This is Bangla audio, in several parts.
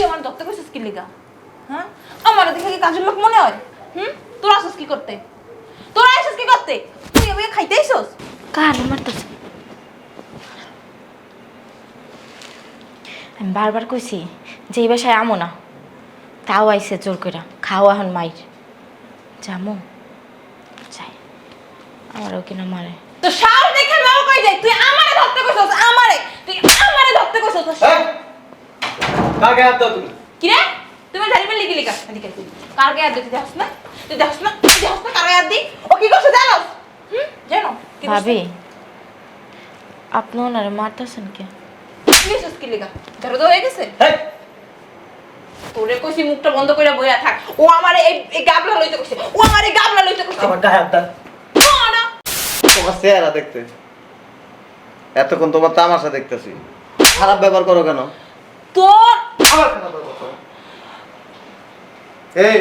তুই আমার ধরতে কইছিস কি লিগা? হ্যাঁ? আমার দেখে কি কাজের লোক মনে হয়? হুম? তোর আসিস কি করতে? তোর আসিস কি করতে? তুই আমি খাইতে আইসস কার মারতেছে আমি বারবার কইছি যে এই বাসায় আমো না তাও আইসে জোর করে খাও এখন মাইর। জামো যাই। আমারও কিনা মারে? তো সাল দেখে নাও কই যাই তুই আমারে ধরতে কইছস? আমারে! তুই আমারে ধরতে কইছস? হাত দাও তুমি? কি রে তুমি এদিকে কার গায়ে তুই দেখছ না? তুই দেখছ না? তুই দেখছ না কার গায়ে দি ও কি করছে জানোস হুম? জানো? ভাবি আপনি ওনারে মারতেছেন কে? কি করছিস কি লিখা দরদ হয়ে গেছে। তোরে কইছি মুখটা বন্ধ করে বইয়া থাক। ও আমারে এই এই গাবলা লইতে কইছে। ও আমারে এই গাবলা লইতে কইছে। আমার গায়ে হাত দাও। ও না। তোমার চেহারা দেখতে। এতক্ষণ তোমার তামাশা দেখতেছি। খারাপ ব্যবহার করো কেন? তোর আবার খারাপ ব্যবহার করো এই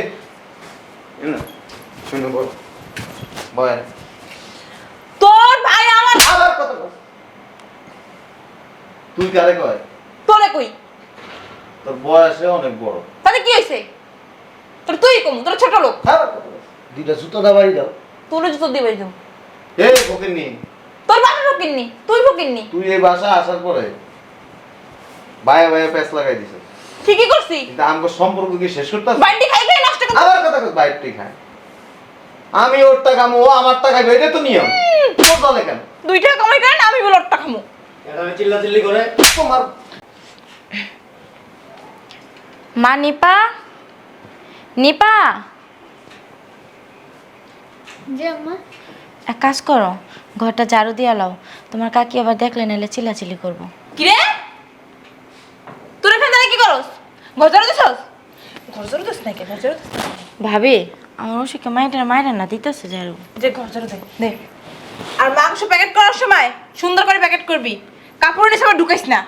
এই না, বল বয়। তোর ভাই আমার আবার কথা বল। তুই কারে কয়? তোরে কই? তোর বয়সে অনেক বড়। তাহলে কি হইছে? তোর তুই কম তোর ছোট লোক। কথা দুইটা জুতো দা বাড়ি দাও। তোর জুতো দিবে দিও। এই ফকিরনি তোর বাপের ফকিননি তুই ফকিননি। তুই এই বাসা আসার পরে বায়ে বায়ে প্যাঁচ লাগাই দিছে। ঠিকই করছি। কিন্তু আমাকে সম্পর্ক কি শেষ করতে বান্ডি খাই খাই নষ্ট করতে আবার কথা কই বাইরটি খায় আমি ওর টাকা ও আমার টাকা খাইবে এটা তো নিয়ম। তোর দলে কেন? দুই টাকা কামাই করেন আমি বলে ওরটা খামু। এখানে চিল্লা চিল্লি করে তোমার মা নিপা? নিপা? জি আম্মা। এক কাজ করো ঘরটা ঝাড়ু দিয়া লাও। তোমার কাকি আবার দেখলে নাহলে চিল্লাচিল্লি করব। কি রে তোর এখানে দাঁড়িয়ে কি করস দিছস? নাকি? ভাবি আমার ওষুধকে মাইটা মাইরা না দিতেছে ঝাড়ু যে ঘর ঝাড়ু দে দে। আর মাংস প্যাকেট করার সময় সুন্দর করে প্যাকেট করবি। কাপড় নিয়ে সবার ঢুকাইস না।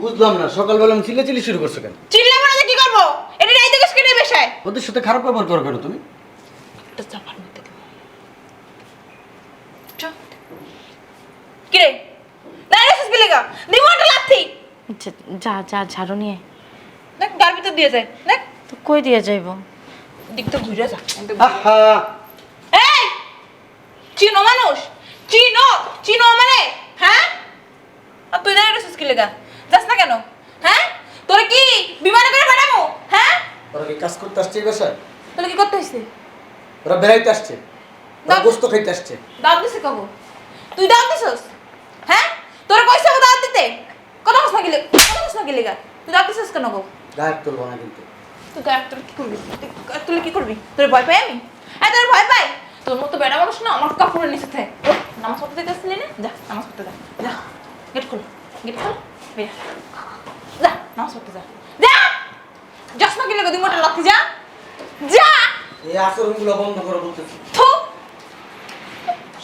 বুঝলাম না সকালবেলা আমি চিল্লা চিল্লি শুরু করছ কেন? চিল্লা মানে কি করব? এটা রাইতে গেছ কেটে বেশায়? ওদের সাথে খারাপ ব্যবহার করো কেন তুমি? একটা চাপার মধ্যে দেবো। চল। কি রে দাঁড়িয়ে আছিস কি দিব একটা লাথি। যা- যা যা ঝাড়ু নিয়ে। দেখ গার ভিতর দিয়ে যায়। দেখ। তো কই দিয়ে যাইব? দিকটা ঘুরে যা আহা! এই! চিনো মানুষ! চিনো! চিনো মানে হ্যাঁ? আর তুই দাঁড়িয়ে রয়েছিস কি লেগা যাস না কেন? হ্যাঁ? তোরা কি বিমানে করে পাঠাবো হ্যাঁ? ওরা কি কাজ করতে আসছে এই বাসায়? তাহলে কি করতে হয়েছে ওরা বেড়াইতে আসছে। ওরা। গোস্ত খাইতে আসছে। দাঁত দিছে কবো? তুই দাঁত দিছস? হ্যাঁ? তোরা কইছে ও দাঁত? কস না গেলে কথা কস গেলে গা। তুই দাঁত দিছস কেন গো গায়ে তুলবো না কিন্তু। তুই তোর কি করবি? তুই গায়ে তুলে কি করবি? তোর ভয় পাই আমি? হ্যাঁ তোর ভয় পাই। তোর মতো বেড়া মানুষ না আমার কাপড়ের নিচে থাকে। নামাজ পড়তে না? যা নামাজ পড়তে যা। যা গেট খোল গেট খোল। বেরিয়া যা নামাজ পড়তে যা। যা! যাস না গেলে গদি মোটা যা। যা! এই আচরণগুলো বন্ধ করো বলতেছি। থু!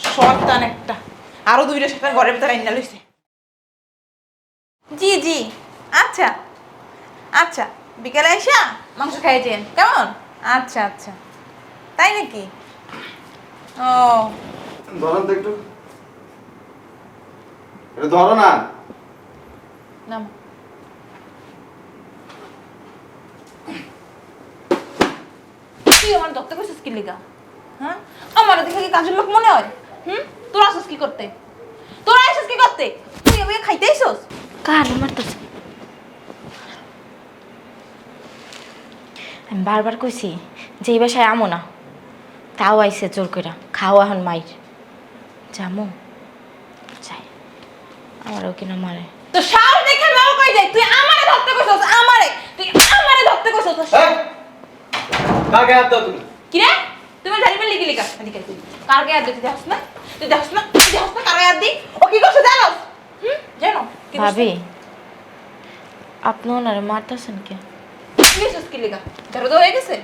শয়তান একটা। আরও দুইটা সাথে ঘরের ভিতরে আইনা লইছে। জি জি। আচ্ছা। আচ্ছা বিকেলে আইসা মাংস খাইছেন কেমন? আচ্ছা আচ্ছা। তাই নাকি? ও। ধরো তো একটু। এটা ধরো না। নাম। তুই আমার দত্ত করছিস কি লিগা? হ্যাঁ? আমার দেখে কি কাজের লোক মনে হয়? হুম? তোর আসিস কি করতে? তোর আসিস কি করতে? তুই আমি খাইতে আইসস? কার? মারতেছে বারবার কইছি যে এই বাসায় আমো না। তাও আইসে জোর করে খাও এখন মাইর। জামো যাই। আমারও কিনা মারে। তো সাল দেখে নাও কই যাই তুই আমারে ধরতে কইছস আমারে। তুই আমারে ধরতে কইছস এই! কাকে হাত দাও তুমি? কি রে তুমি জানিবে লিখি লিখা এদিকে তুই কার গায়ে তুই দেখছ না? তুই দেখছ না? তুই দেখছ না কার গায়ে দি ও কি করছে জানোস? হুম? জানো কি ভাবি আপনি ওনারে মারতেছেন কে? কি করছিস কি দরদ হয়ে গেছে?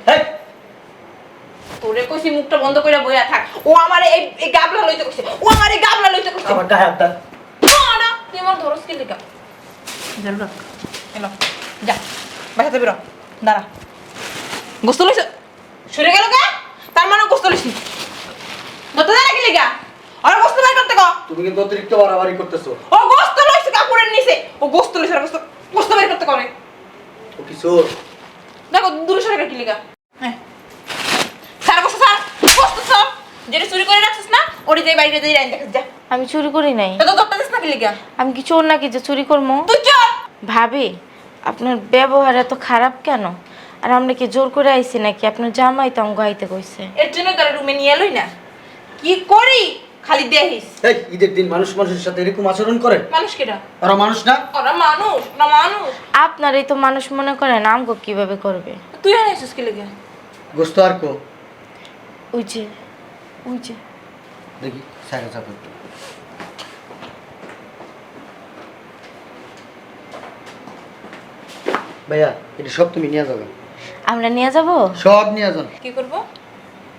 তোরে কইছি মুখটা বন্ধ করে বইয়া থাক। ও আমারে এই এই গাবলা লইতে কইছে। ও আমারে এই গাবলা লইতে কইছে। আমার গায়ে হাত দাও। না তুই আমার ধরস কি লিখা জানো রাখ। এলো যা বাসাতে বেরো দাঁড়া। গোস্ত লইছ? সরে গেল কে? তার মানে গোস্ত লইছি। ধরতে দেয় নাকি লিখা আরে গোস্ত বাই করতে কো তুমি কিন্তু অতিরিক্ত বাড়াবাড়ি করতেছো। ও গোস্ত লইছে কাপড়ের নিচে। ও গোস্ত লইছে আর গোস্ত গোস্ত বের করতে করে ও কি দেখো দূরে সরে কি লিগা হ্যাঁ। স্যার বসো স্যার। বসতো সব যেটা চুরি করে রাখছিস না ওটি যাই বাইরে যাই রাইন দেখাস যা। আমি চুরি করি নাই। তো দরটা দিস না কি লিগা আমি কি চোর নাকি যে চুরি করব তুই চল ভাবি আপনার ব্যবহার এত খারাপ কেন? আর আমরা কি জোর করে আইছি নাকি? আপনার জামাই তো আমাকে আইতে কইছে। এর জন্য তারা রুমে নিয়ে এলোই না। কি করি? খালি দেখিস এই ঈদের দিন মানুষ মানুষের সাথে এরকম আচরণ করে? মানুষ ওরা মানুষ না? ওরা মানুষ না মানুষ। আপনারই তো মানুষ মনে করেন আমগো কীভাবে করবে? তুই কি লিগা? গোস্ত আর কো? ওই যে ওই যে। দেখি সাইকেল চাপে ভাইয়া এটা সব তুমি নিয়ে যাবে। আমরা নিয়ে যাব? সব নিয়ে যান কি করব?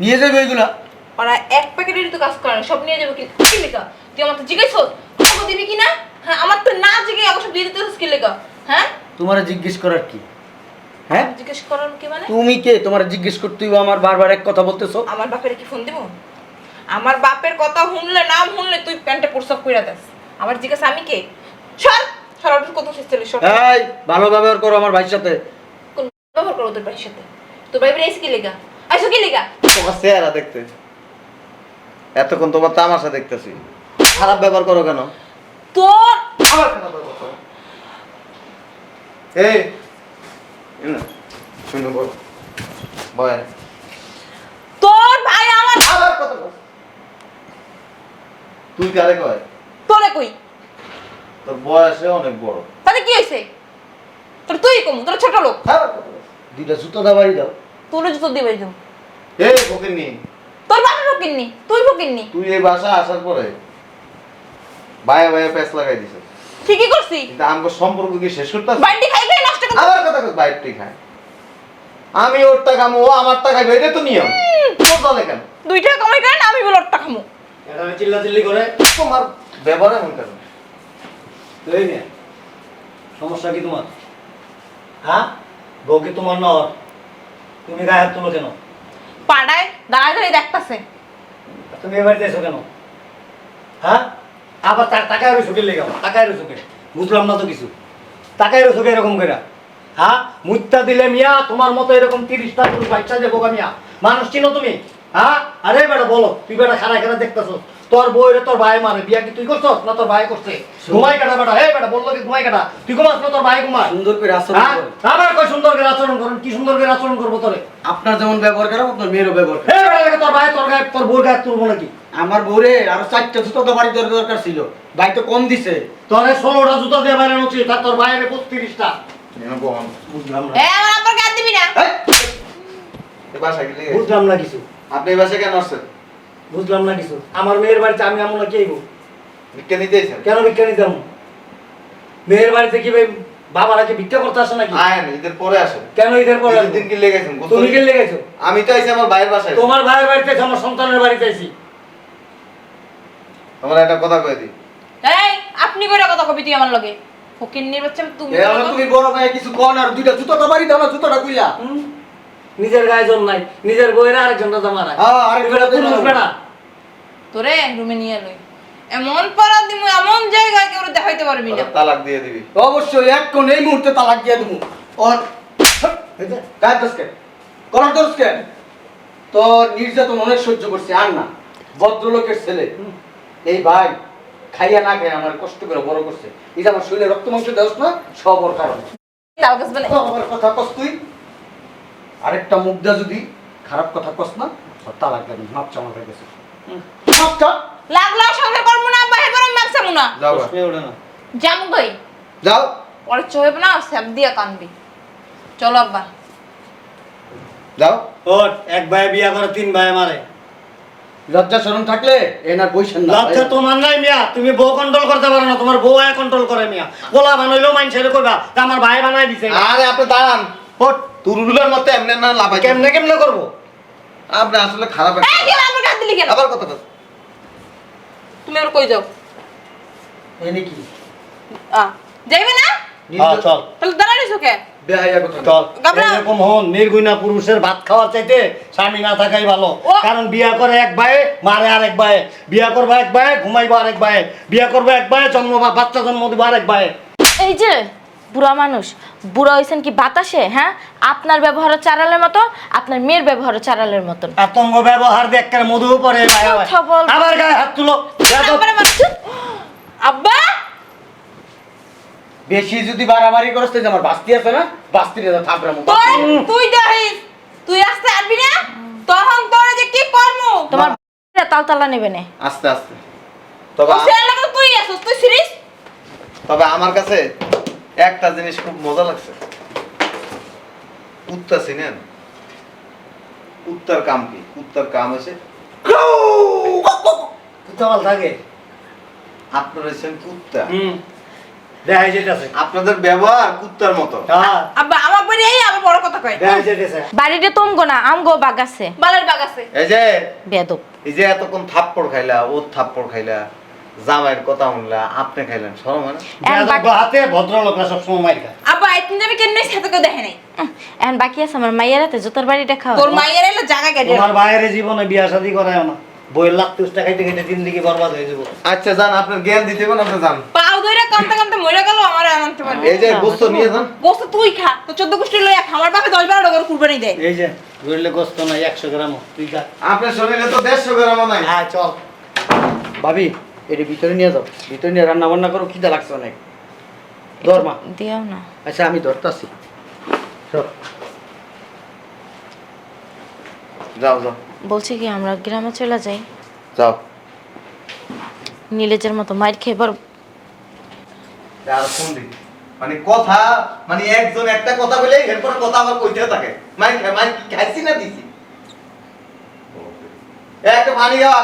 নিয়ে যাবে ওইগুলা। ওরা এক প্যাকেটেরই তো কাজ করে না সব নিয়ে যাবে কি লিগা তুই আমার তো জিজ্ঞেস আমাকে দিবি কি না? হ্যাঁ আমার তো না জিজ্ঞে আমাকে সব দিয়ে দিতে কি লিগা হ্যাঁ? তোমার জিজ্ঞেস করার কি? হ্যাঁ? জিজ্ঞেস করার কি মানে? তুমি কে? তোমার জিজ্ঞেস করতে হইবো আমার বারবার এক কথা বলতেছো। আমার বাপের কি ফোন দিব? আমার বাপের কথা শুনলে নাম শুনলে তুই প্যান্টে প্রসব কইরা দেস। আমার জিজ্ঞেস আমি কে? সর! সর অর্ডার কত শেষ চলে সর। এই ভালো ব্যবহার করো আমার ভাইয়ের সাথে। কোন ব্যবহার করো তোর বাড়ির সাথে? তোর বাড়ি বেরিয়েছে কি লেগা আইসো কি লেগা তোমার চেহারা দেখতে। এতক্ষণ তোমার তামাশা দেখতেছি। খারাপ ব্যবহার করো কেন? তোর আবার খারাপ ব্যবহার করো। এই শুনো বল। বয়। তোর ভাই আমার আবার কথা বল। তুই কারে কয়? তোরে কই? তোর বয়সে অনেক বড়। তাহলে কি হয়েছে? তোর তুই কম তোর ছোট লোক। আবার কথা বল। দুইটা জুতো দাবাড়ি দাও। তোর জুতো দিয়ে বাড়ি দেবো এই ফকিন্নি তোর বাপের ফকিননি তুই ফকিননি তুই এই বাসা আসার পরে বায়ে বায়ে প্যাঁচ লাগাই দিছিস ঠিকই করছি। কিন্তু আমাকে সম্পর্ক কি শেষ করতে বাড়িটি খাই খাই নষ্ট করতে আবার কথা কই বাইরটি খায়। আমি ওর টাকা খামো ও আমার টাকা খাইবে এটা তো নিয়ম। তোর দলে কেন? দুই টাকা কামাই করেন আমি বলে ওরটা খামো। এখানে চিল্লা চিল্লি করে তোমার ব্যবহার এমন কেন? এই নে সমস্যা কি তোমার? হ্যাঁ? বউ কি তোমার নর? তুমি গায়ে হাত তুলো কেন? পাড়ায় দাঁড়ায় দাঁড়িয়ে দেখতাছে। তুমি এবার এসো কেন? হ্যাঁ? আবার তার টাকায় রয়েছো কে লেগে টাকায় রয়েছো কে বুঝলাম না তো কিছু। টাকায় রয়েছো কে এরকম করে হ্যাঁ? মুত্তা দিলে মিয়া, তোমার মতো এরকম তিরিশটা পুরুষ বাচ্চা বোকা মিয়া। মানুষ চিনো তুমি? হ্যাঁ? আরে বেটা বলো, তুই বেটা খারাপ খারাপ দেখতেছ তোর বউরে তোর ভাই মারে বিয়া কি তুই করছস না তোর ভাই করছে? ঘুমাই কাটা বেটা? হে বেটা বলল কি ঘুমাই কাটা তুই ঘুমাস না তোর ভাই ঘুমায়। সুন্দর করে আচরণ হ্যাঁ? আবার কই সুন্দর করে আচরণ করুন কি সুন্দর করে আচরণ করব তোরে? আপনার যেমন ব্যবহার করো আপনার মেয়েরও ব্যবহার করো হে বেটা তোর ভাই তোর গায়ে তোর বউর গায়ে তুলবো নাকি? আমার বউরে আরও চারটা জুতো দাবাড়ি দেওয়ার দরকার ছিল। ভাই তো কম দিছে। তোরে ষোলোটা জুতো দিয়ে বাইরে উচিত আর তোর ভাইয়ের বত্রিশটা। বুঝলাম না। এ আমার আব্বার গায়ে দিবি না? এ বাসা কি বুঝলাম না কিছু। আপনি এই বাসা কেন আসছেন? বুঝলাম না কিছু। আমার মেয়ের বাড়িতে আমি এমন না কে আইবো? ভিক্ষা নিতে এসেছেন কেন ভিক্ষা নিতে যাব? মেয়ের বাড়িতে কি ভাই বাবারা কি ভিক্ষা করতে আসে নাকি? আয়েন ঈদের পরে আসেন। কেন ঈদের পরে ঈদের দিন কি লেগেছেন তুমি কে লেগেছো আমি তো আইছি আমার ভাইয়ের বাসায়। তোমার ভাইয়ের বাড়িতে আছি, আমার সন্তানের বাড়িতে আছি আমার একটা কথা কয়ে দিই। এই আপনি করে কথা কবি তুই আমার লগে? ফকির নির্বাচন তুমি এ আমার তুমি বড় ভাই কিছু কন আর দুইটা জুতো দাবাড়ি দাও না জুতোটা কুইলা হুম? নিজের গায়ে জল নাই নিজের বইয়ের আরেকজনটা জামা রাখ হ্যাঁ, পুরুষ বেড়া। তোরে রুমে নিয়ে লই। এমন পারা দিমু এমন জায়গায় কেউ দেখাইতে পারবি না। তালাক দিয়ে দিবি। অবশ্যই এক কোন এই মুহূর্তে তালাক দিয়ে দেবো। ওর এই যে, গায়ের দোষ কেন করার দোষ কেন তো নির্যাতন অনেক সহ্য করছে আর না। ভদ্রলোকের ছেলে। এই ভাই খাইয়া না খাইয়া আমার কষ্ট করে বড় করছে। এই যে আমার শরীরে রক্ত মাংস দেওস না সব ওর কারণে। কথা কস তুই। আরেকটা মুখ মুগ্ধা যদি খারাপ কথা কস না তালাক মাপ চামা হয়ে গেছে। মাপটা লাগল সংসার করব না বাইরে করে না। যাও। প্রশ্নই ওঠে না। জামু গই যাও। পরে চোহেব না স্যাপ দিয়া কানবি। চলো আব্বা। যাও। ওর এক ভাই বিয়া করে তিন ভাই মারে। লজ্জা শরম থাকলে এনার বইছেন না লজ্জা তোমার নাই মিয়া তুমি বউ কন্ট্রোল করতে পারো না তোমার বউ আয় কন্ট্রোল করে মিয়া। বলা বানাইলেও মাইন ছেড়ে কইবা তা আমার ভাই বানাই দিছে। আরে আপনি দাঁড়ান। ওট তুরুলের মতো এমনি না লাভাই কেমনে কেমনে করব? আপনি আসলে খারাপ এই একটা- কেন আমার গাছ দিলি কেন? আবার কথা কথা তুমি আর কই যাও? এনে কি? আ যাইবে না? হ্যাঁ চল। তাহলে দাঁড়াই কে? কথা। চল। গাবরা। এরকম হন নির্গুণা পুরুষের ভাত খাওয়ার চাইতে স্বামী না থাকাই ভালো। কারণ বিয়া করে এক ভাই মারে আরেক ভাই বিয়া করব এক ভাই ঘুমাইবো আরেক ভাই বিয়া করব এক ভাই জন্ম বা বাচ্চা জন্ম দিব আরেক ভাই এই যে বুড়া মানুষ। বুড়া হয়েছেন কি বাতাসে হ্যাঁ? আপনার ব্যবহারও চারালের মতো আপনার মেয়ের ব্যবহারও চারালের মতন। আতঙ্ক ব্যবহার একটা মধু পরে কথা বল- আবার গায়ে হাত তুলো? আব্বা! বেশি যদি বাড়াবাড়ি করস তাহলে আমার বাস্তি আছে না? বাস্তি রে থাপড়া মুখ। তোর তুই দেখিস তুই রাস্তায় আসবি না? তখন তোর যে কি করমু? তোমার তালতালা নেবে না। আস্তে আস্তে। তবে তুই আসছ তুই সিরিস তবে আমার কাছে একটা জিনিস খুব মজা লাগছে। কুত্তা চিনেন? কুত্তার কাম কি? কুত্তার কাম হচ্ছে কুত্তামাল থাকে। আপনার হচ্ছেন কুত্তা। যেতেছে আপনাদের ব্যবহার কুত্তার মতো। হ্যাঁ। আব্বা আমার বাড়ি এই আবার বড় কথা কয়। দেখাই যেতেছে বাড়িতে তোমগো না আমগো বাগাছে বালের বাগ এই যে বেদব এই যে এতক্ষণ থাপ্পড় খাইলা ও থাপ্পড় খাইলা। জামাইয়ের কথা শুনলা আপনি খাইলেন সরম হয়? না হাতে ভদ্রলোকরা সবসময় মাইর খায় আব্বা একদিন যাবে কেন সাথে কেউ দেখে নাই? এখন বাকি আছে আমার মাইয়ের হাতে জুতার বাড়িটা খাওয়া। তোর মাইয়ের এলো জায়গা কেটে তোমার বাইরে জীবনে বিয়া শাদি করায় না। বইয়ের লাখ তুষ্টা খাইতে খাইতে জিন্দিগি বরবাদ হয়ে যাব। আচ্ছা যান আপনার জ্ঞান দিতে কোন আপনি যান। পাও ধরে কামতে কামতে মরে গেল আমার আনতে পারবে এই যে গোস্ত নিয়ে যান। গোস্ত তুই খা তো চোদ্দ গোষ্ঠী লইয়া খা আমার বাপে দশ বারো করে কুরবানি দেয়। এই যে ধরলে গোস্ত নাই একশো গ্রাম তুই খা। আপনার শরীরে তো দেড়শো গ্রাম নাই। হ্যাঁ চল। ভাবি এটি ভিতরে নিয়ে যাও। ভিতরে নিয়ে রান্না বান্না করো খিদা লাগছে অনেক। ধর মা। দিও না। আচ্ছা আমি ধরতাছি। যাও যাও। বলছি কি আমরা গ্রামে চলে যাই। যাও। নীলেজের মতো মাইর খেয়ে বড় আর ফোন দি মানে কথা মানে একজন একটা কথা বলে এরপর কথা আবার কইতে থাকে। মাই মাই খাইছি না দিছি? এ, একটা পানি খাওয়া।